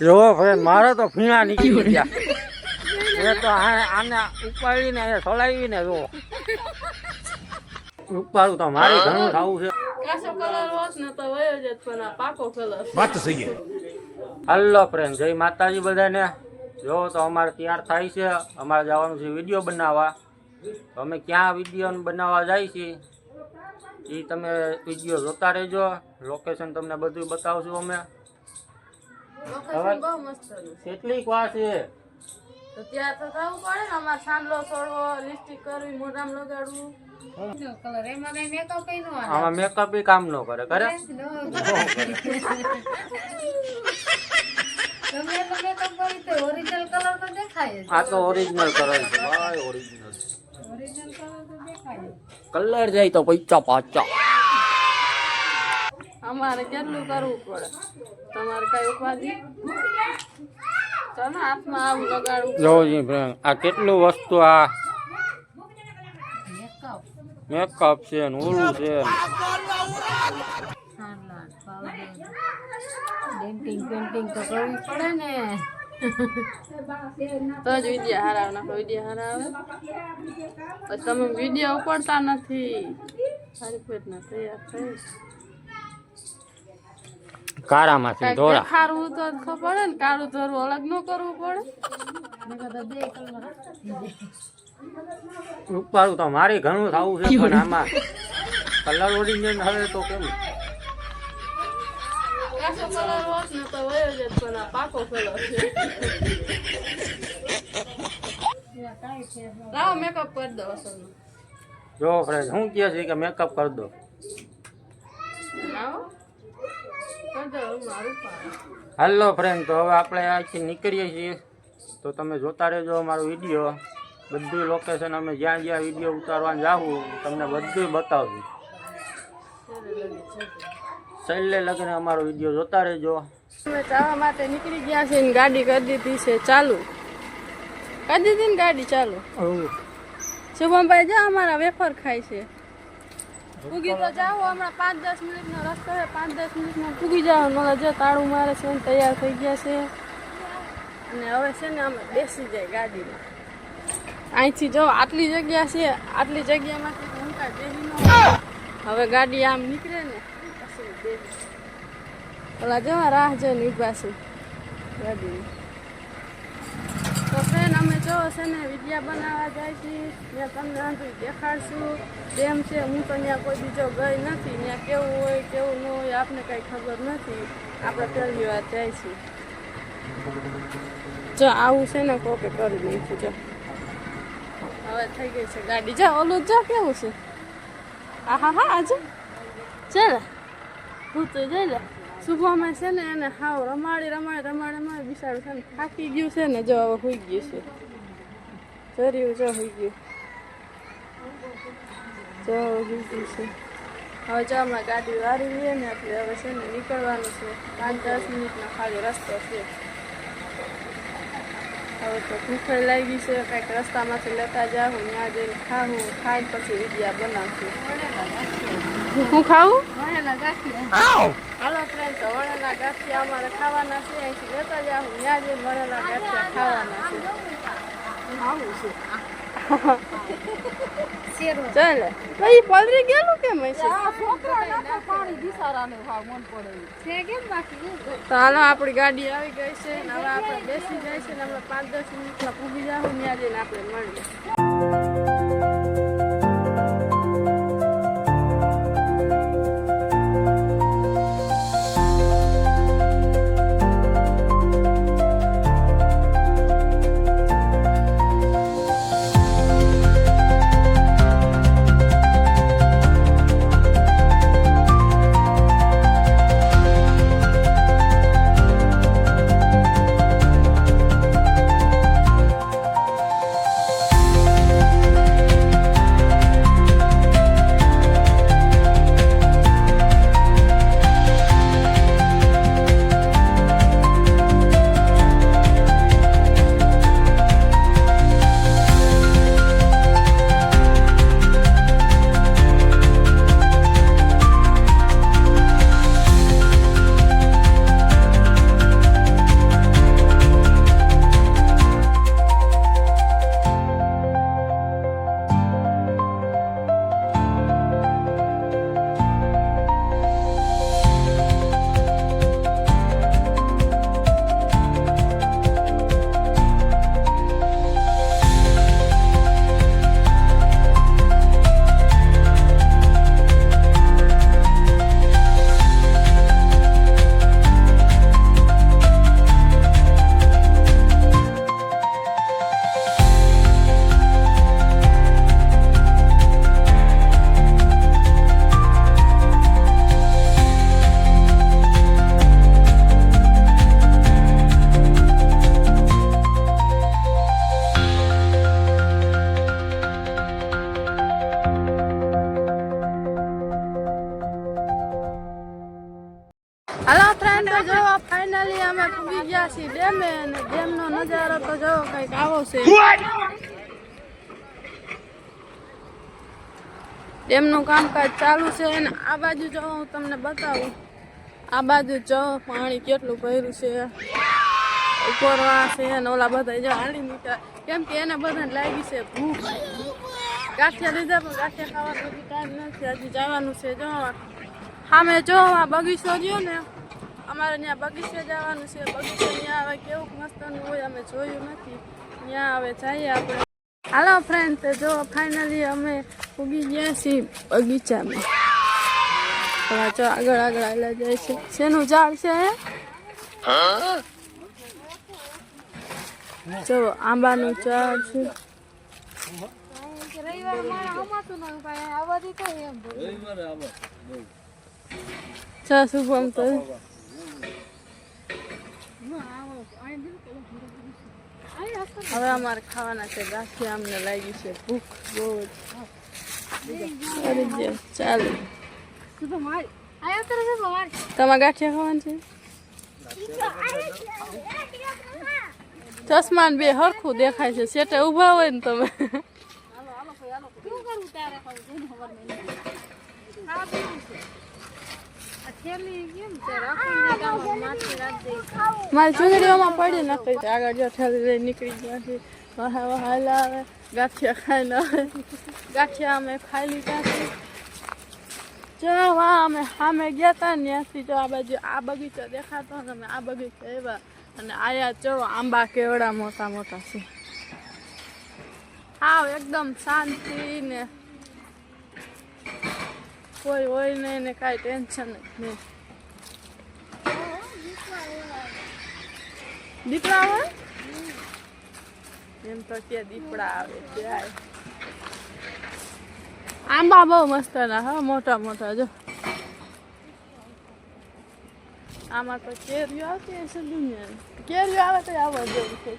જો ફ્રેન્ડ મારે તો ફીણા નીકળી ગયા. એ તો આને ઉપાડીને અહીંયા સલાવીને જો ઉપાડું તો મારે ઘણું ખાવું છે. કાસો કલર હોત ને તો વયો જત પણ આ પાકો કલર વાત તો સહી है હલો ફ્રેન્ડ જય માતાજી બધાને. જો તો અમારે તૈયાર થાય છે. અમારે જવાનું છે વીડિયો બનાવવા. તો અમે ક્યાં વીડિયો બનાવવા જાય છીએ એ તમે વીડિયો જોતા રહેજો. લોકેશન તમને બધું બતાવશું અમે લોકેશન બહુ મસ્ત છે કેટલીક વાર છે. તો ત્યાં તો થવું પડે ને અમારે સાંડલો છોડવો લિપસ્ટિક કરવી મોઢામાં લગાડવું. મેકઅપ આમાં મેકઅપ કામ ન કરે કરે. તમે એટલો મેકઅપ કરી તો ઓરિજિનલ કલર તો દેખાય જ. આ તો ઓરિજિનલ કરે છે. ભાઈ ઓરિજિનલ ઓરિજિનલ કલર કલર જાય તો પૈસા પાચા. અમારે કેટલું કરવું પડે? તમારે કઈ ઉપાધિ? ચાલો હાથમાં આવું લગાડવું આ કેટલું વસ્તુ આ? મેકઅપ મેકઅપ છે ને ઓલું છે. ડેન્ટિંગ પેન્ટિંગ તો કરવી પડે ને. તો જ વીડિયો હારા આવે નાખો વીડિયો હારા આવે પછી તમે વીડિયો ઉપાડતા નથી. સારી પેટના તૈયાર થઈ. કારામાંથી ધોળા ખારું તો ખબર પડે ને કાળું ધોરું અલગ ન કરવું પડે. ઉપાડું તો મારે ઘણું થવું છે પણ આમાં કલર ઓરિજિનલ હવે તો કેમ કલર હોત ને તો વયો જત પણ આ પાકો કલર છે. કાંઈ ફેર ન લાવો મેકઅપ કરી દો જો ફ્રેન્ડ હું કહે છે કે મેકઅપ કરી દો. લાવો. હાલો ફ્રેન્ડ તો હવે આપણે અહીંથી નીકળીએ છીએ. તો તમે જોતા રહેજો અમારો વીડિયો. બધું લોકેશન અમે જ્યાં જ્યાં વીડિયો ઉતારવા જાવું તમને બધું બતાવશું. છેલ્લે લગ્ન અમારો વીડિયો જોતા રહેજો. અમે ચાવા માટે નીકળી ગયા છે ને ગાડી કરી દીધી છે ચાલુ. કરી દીધી ને ગાડી ચાલુ. શુભમભાઈ જા અમારા વેફર ખાય છે. પૂગી તો જાઓ, હમણાં પાંચ દસ મિનિટનો રસ્તો છે, પાંચ દસ મિનિટમાં પૂગી જાઓ મને જો તાળું મારે છે ને તૈયાર થઈ ગયા છે. અને હવે છે ને અમે બેસી જાય ગાડીમાં. અહીંથી જો આટલી જગ્યા છે, આટલી જગ્યામાંથી હું કાંઈ બેસી હવે ગાડી આમ નીકળે ને, પછી બેસી ઓલા જવા રાહ જોઈને ઊભા છે ગાડીની જો છે ને વિદ્યા બનાવવા જાય છે, ત્યાં તમને અંધું દેખાડશું. ડેમ છે, હું તો ત્યાં કોઈ બીજો ગઈ નથી. ત્યાં કેવું હોય, કેવું ન હોય, આપને કાંઈ ખબર નથી. આપણે પહેલી વાર જાય જો આવું છે ને, કોકે કરી નાખ્યું, જો. હવે થઈ ગઈ છે ગાડી. જા, ઓલું જો કેવું છે? આ હા હા આજે ચાલે હું તો જઈ લે શુભમાં છે ને, એને હાવ રમાડી રમાડી રમાડી રમાડી બિસાડું છે ને થાકી ગયું છે ને, જો હવે હોઈ ગયું છે. જર્યું જો હોઈ ગયું જો હોઈ ગયું છે હવે જો ગાડી વારી લઈએ ને એટલે હવે છે ને નીકળવાનું છે પાંચ દસ મિનિટનો ખાલી રસ્તો છે હવે તો ભૂખે લાગી છે કંઈક રસ્તામાંથી લેતા જાઉં ત્યાં જઈને ખાવું ખાઈને પછી વિડિયા બનાવશું હું ખાવું વણેલા ગાંઠિયા હાલો ફ્રેન્ડ તો વણેલા ગાંઠિયા અમારે ખાવાના છે અહીંથી લેતા જાઉં ત્યાં જઈને વણેલા ગાંઠિયા ખાવાના છે ચાલે. ભાઈ પલરી ગયેલું કેમ હશે છે? કેમ બાકી? તો હાલો આપણી ગાડી આવી ગઈ છે હવે આપણે બેસી જાય છે ને આપણે પાંચ દસ મિનિટમાં પૂગી જાવ ત્યાં જઈને આપણે મળીએ. છીએ ડેમે અને ડેમનો નજારો તો જો કંઈક આવો છે. ડેમનું કામકાજ ચાલુ છે અને આ બાજુ જો હું તમને બતાવું. આ બાજુ જો પાણી કેટલું ભર્યું છે. ઉપરવા છે અને ઓલા બધા જો હાલી નીકળ્યા. કેમ કે એને બધાને લાગી છે ભૂખ. ગાંઠિયા લીધા પણ ગાંઠિયા ખાવાનો ટાઈમ નથી. હજી જવાનું છે જો સામે જો આ બગીચો રહ્યો ને અમારે ત્યાં બગીચે જવાનું છે બગીચે ત્યાં હવે કેવું મસ્તનું હોય અમે જોયું નથી. ત્યાં હવે જઈએ આપણે. હાલો ફ્રેન્ડ તો જો ફાઇનલી અમે ઉગી ગયા છીએ બગીચામાં. હવે જો આગળ આગળ આવેલા જાય છે. શેનું ઝાડ છે જો આંબાનું ઝાડ છે. રવિવાર શુભમ તો હવે અમારે ખાવાના છે રાખી અમને લાગી છે ભૂખ બહુ જ. ચાલો. તમારે ગાંઠિયા ખાવાનું છે? ચશ્મા બે હરખું દેખાય છે સેટે ઊભા હોય ને તમે. ને થેલી મારી ચૂંદડીઓમાં પડી નથી. આગળ જો લઈ નીકળી ગયા છે. વહા વહાલા આવે ગાંઠિયા ખાઈને આવે. ગાંઠિયા અમે ખાઈ લીધા છે. વાહ, અમે સામે ગયા હતા ને ત્યાંથી જો આ બાજુ આ બગીચો દેખાતો ને અમે આ બગીચો આવ્યા અને આયા ચો આંબા કેવડા મોટા મોટા છે. હા એકદમ શાંતિ ને કોઈ હોય નહીં ને કાંઈ ટેન્શન જ નહીં. દીપડા આવે એમ તો કે દીપડા આવે ત્યાં આંબા બહુ મસ્ત ના હા, મોટા મોટા, જો. આમાં તો કેરીઓ આવતી હશે દુનિયા કેરીઓ આવે તો આવવા જેવું છે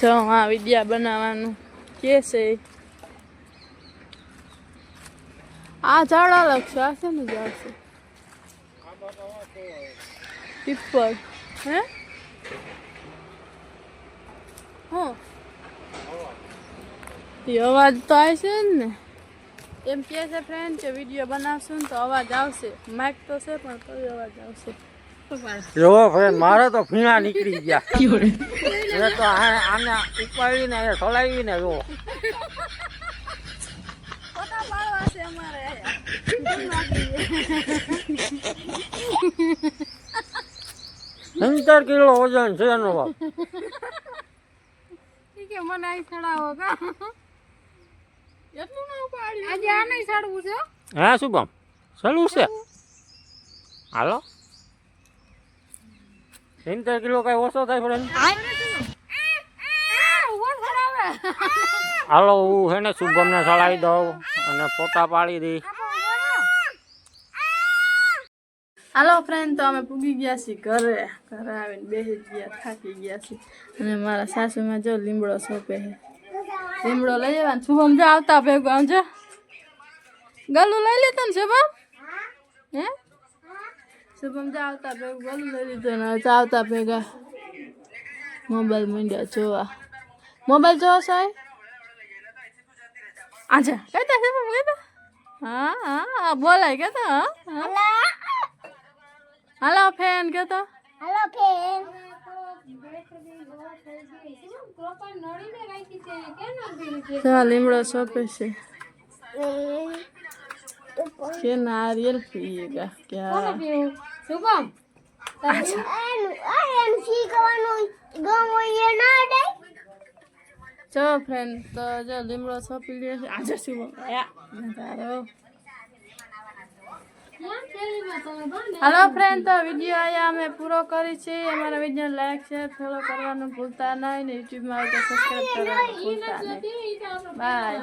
જો, આ વિદ્યા બનાવવાનું. કે છે? આ ઝાડ અલગ છે, આ છે ને ઝાડ છે? પીપળ, હે? હા. એ અવાજ તો આવશે જ ને. એમ કે છે ફ્રેન્ડ કે વીડિયો બનાવશું ને તો અવાજ આવશે. માઇક તો છે પણ તો અવાજ આવશે. જો ફ્રેન્ડ મારે તો ફીણા નીકળી ગયા. એ તો આને ઉપાડીને એ સલાવીને જો. સત્તર કિલો વજન છે એનો બાપ. કે મને અહીં ચડાવો કા? એટલું ના ઉપાડ્યું. આજે આ નહીં ચડવું છે? હા શુભમ સલું છે? હાલો. સિત્તેર કિલો કઈ ઓછો થાય ઊભો હાલો, હું હે ને શુભમને ચડાવી દઉં અને ફોટા પાડી દઈ હાલો ફ્રેન્ડ તો અમે પૂગી ગયા છીએ ઘરે. ઘરે આવીને બેસી ગયા, થાકી ગયા છીએ. અને મારા સાસુમાં જો લીમડો સોંપે છે. લીમડો લઈ જવાનું શુભમ જો આવતા ભેગું, આમ જો. ગલું લઈ લેતા ને શુભમ? હે? શુભમ જો આવતા ભેગું ગલું લઈ લીધું ને આવતા ભેગા. મોબાઈલ માંડ્યા જોવા. મોબાઈલ જોવો સાહેબ આજા કહેતા શુભમ કહેતા હા હા બોલાય કહેતા હા હા. હાલો. ફેન કહેતો હાલો ફેન. પ્રોપર નળી મે રાખી છે. કેમ નથી છે તો લીમડો સોંપે છે કે નારિયેલ પીએગા ક્યાં શુભમ ચલો ફ્રેન્ડ તો જો લીમડો સોંપી લે છે. આજે શું તારો હાલો ફ્રેન્ડ તો વીડિયો આયા અમે પૂરો કરી છે. અમારા વીડિયો લાઈક શેર ફોલો કરવાનું ભૂલતા નહીં ને યુટ્યુબમાં આવે તો સબસ્ક્રાઈબ કરવાનું ભૂલતા નહીં. બાય